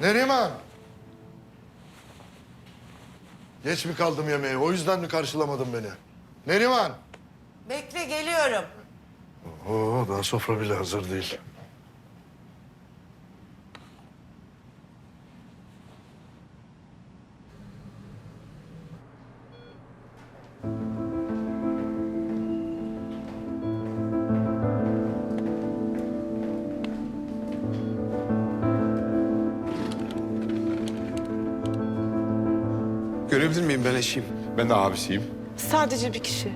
Neriman! Geç mi kaldım yemeğe? O yüzden mi karşılamadın beni? Neriman! Bekle geliyorum. Oo, daha sofra bile hazır değil. Görebilir miyim ben eşiyim? Ben de abisiyim. Sadece bir kişi.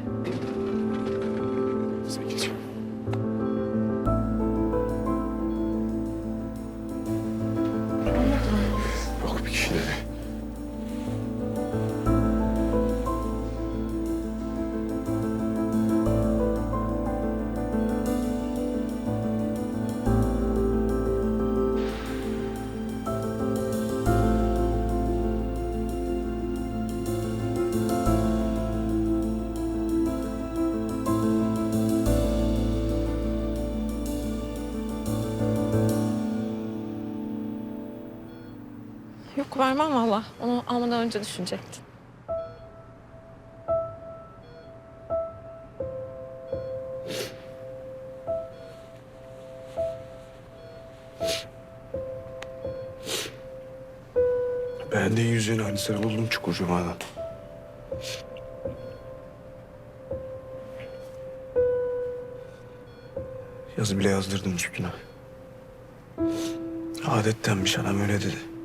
Yok vermem valla. Onu almadan önce düşünecektin. Beğendiğin yüzüğün aynısını buldum Çukurcuma'dan. Yazı bile yazdırdım üstüne. Adettenmiş adam öyle dedi.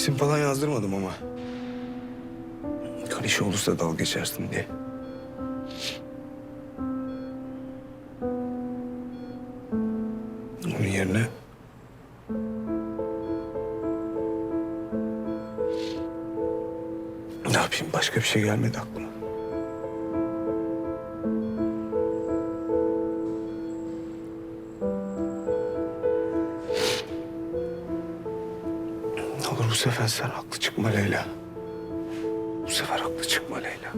İsim falan yazdırmadım ama. Klişe olursa dal geçersin diye. Onun yerine... Ne yapayım başka bir şey gelmedi aklıma. Olur bu sefer sen haklı çıkma Leyla. Bu sefer haklı çıkma Leyla.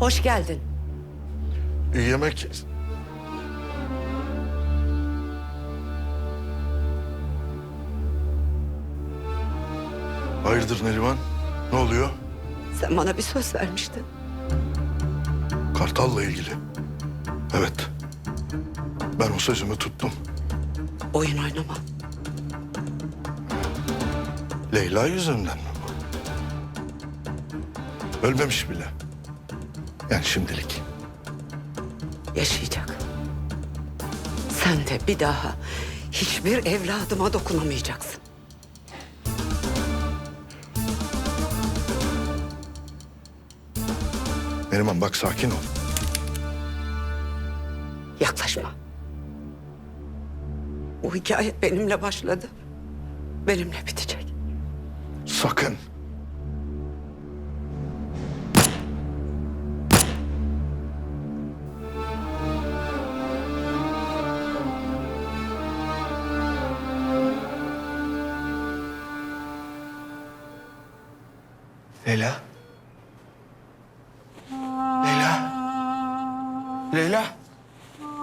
Hoş geldin. İyi yemek... Hayırdır Neriman? Ne oluyor? Sen bana bir söz vermiştin. Kartal'la ilgili. Evet. Ben o sözümü tuttum. Oyun oynama. Leyla yüzünden mi bu? Ölmemiş bile. Yani şimdilik. Yaşayacak. Sen de bir daha hiçbir evladıma dokunamayacaksın. Neriman bak sakin ol. Yaklaşma. Bu hikaye benimle başladı. Benimle bitecek. Sakın. Leyla. Leyla. Leyla.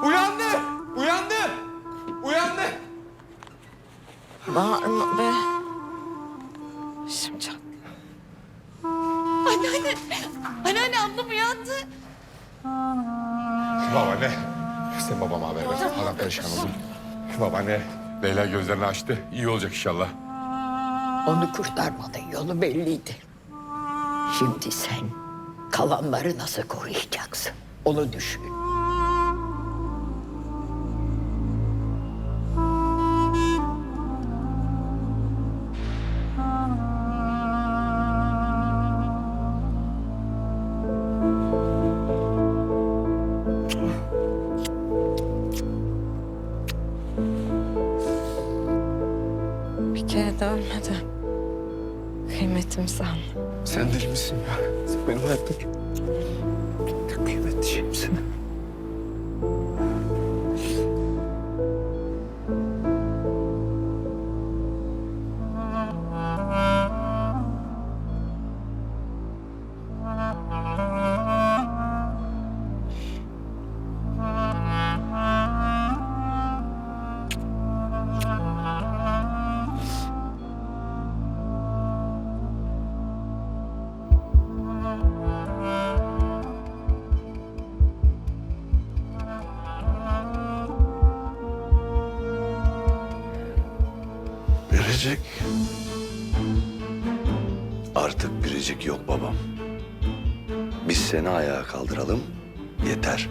Uyandı. Uyandı. Uyandı. Bağırma be. Şimdi çat. Anneanne, anneanne ablam uyandı. Babaanne. Sen babama haber ver. Adam perişan oldu. Babaanne. Leyla gözlerini açtı. İyi olacak inşallah. Onu kurtarmanın yolu belliydi. Şimdi sen kalanları nasıl koruyacaksın? Onu düşün. Bir kere de ölmedi. Kıymetimi san. Sen deli misin ya? Sen benim hayattaki Verecek. Artık biricik yok babam. Biz seni ayağa kaldıralım yeter.